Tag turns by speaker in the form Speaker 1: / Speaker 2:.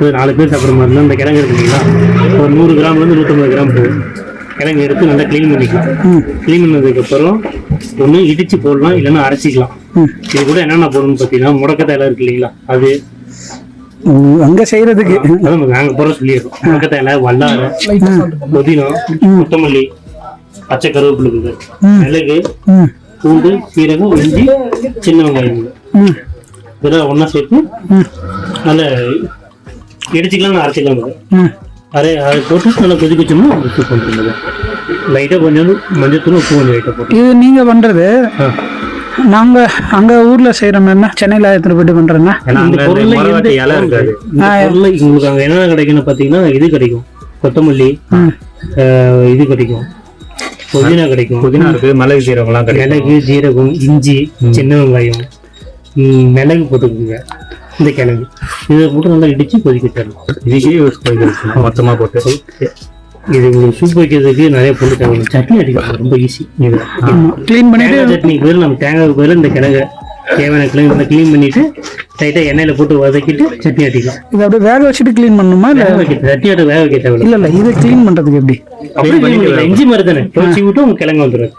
Speaker 1: இது நாலு பேர் சாப்பிட்ற மாதிரி இருந்தால் இந்த கிழங்கு இருக்கு இல்லைங்களா? ஒரு நூறு கிராம்லேருந்து நூற்றம்பது கிராம் போகும் கிழங்கு எடுத்து நல்லா க்ளீன் பண்ணிக்கலாம். க்ளீன் பண்ணதுக்கப்புறம் ஒன்று இடிச்சு போடலாம் இல்லைன்னா அரைச்சிக்கலாம். இது கூட என்னென்ன போடணும்னு பார்த்தீங்கன்னா முடக்கத்தை இலை இருக்கு இல்லைங்களா? அது.
Speaker 2: அங்க செய்யறதுக்கு.
Speaker 1: நாங்கள் போட சொல்லிடுறோம். முடக்கத்தை இலை வல்லாரை புதினா கொத்தமல்லி பச்சை கருவேப்பிலை. மிளகு பூண்டு சீரகம் இஞ்சி சின்ன வெங்காயம் இதெல்லாம் ஒன்றா சேர்த்து நல்ல இடிச்சிக்கலாம் அரைச்சிக்கலாம்.
Speaker 2: ம்.
Speaker 1: அதை போட்டு நல்லா கொதிக்க வச்சோம்னா சூப் வந்துருந்தது லைட்டாக கொஞ்சம் மஞ்சத்தூள் உப்பு கொஞ்சம் லைட்டாக போட்டு
Speaker 2: இது நீங்க பண்றது.
Speaker 1: ஆ.
Speaker 2: நாங்க அங்க ஊர்ல செய்யற மாதிரினா சென்னையில எடுத்துட்டு போயிட்டு பண்றேன்னா
Speaker 3: ஏன்னா
Speaker 1: இந்த
Speaker 3: இலை இருக்காது.
Speaker 1: இந்த பொருள்ல உங்களுக்கு அங்கே என்னென்ன கிடைக்கும்னு பார்த்தீங்கன்னா இது கிடைக்கும். கொத்தமல்லி இது கிடைக்கும். புதினா கிடைக்கும்.
Speaker 3: புதினா இருக்கு மிளகு சீரகம்லாம் கிடைக்கும்.
Speaker 1: மிளகு ஜீரகம் இஞ்சி சின்ன வெங்காயம் ம், மிளகு போட்டுக்கோங்க. இந்த கிழங்கு. இதை போட்டு நல்லா இடிச்சு கொதிக்க தரணும்
Speaker 3: இதுக்கே யூஸ் பண்ணிக்கலாம் மொத்தமா போட்டு.
Speaker 1: இது சூப் வைக்கிறதுக்கு நிறைய பொருள் தேவை சட்னி அடிக்கலாம் ரொம்ப ஈஸி இது.
Speaker 2: க்ளீன் பண்ணிட்டு
Speaker 1: சட்னிக்கு பதில் நம்ம தேங்காய்க்கு பதில் இந்த கிழங்கு தேவையான கிழங்கு நல்லா க்ளீன் பண்ணிட்டு லைட்டாக எண்ணெயில் போட்டு வதக்கிட்டு சட்னி அடிக்கலாம்.
Speaker 2: இதை அப்படியே வேக வச்சுட்டு க்ளீன் பண்ணணுமா? இல்ல
Speaker 1: வேக வைக்க சட்னி வேக வைக்க தேவையில்ல.
Speaker 2: இல்ல இல்ல. இதை க்ளீன் பண்றதுக்கு எப்படி.
Speaker 1: இஞ்சி மாதிரி தானே தோச்சி விட்டு உங்க கிழங்கு வந்துடும்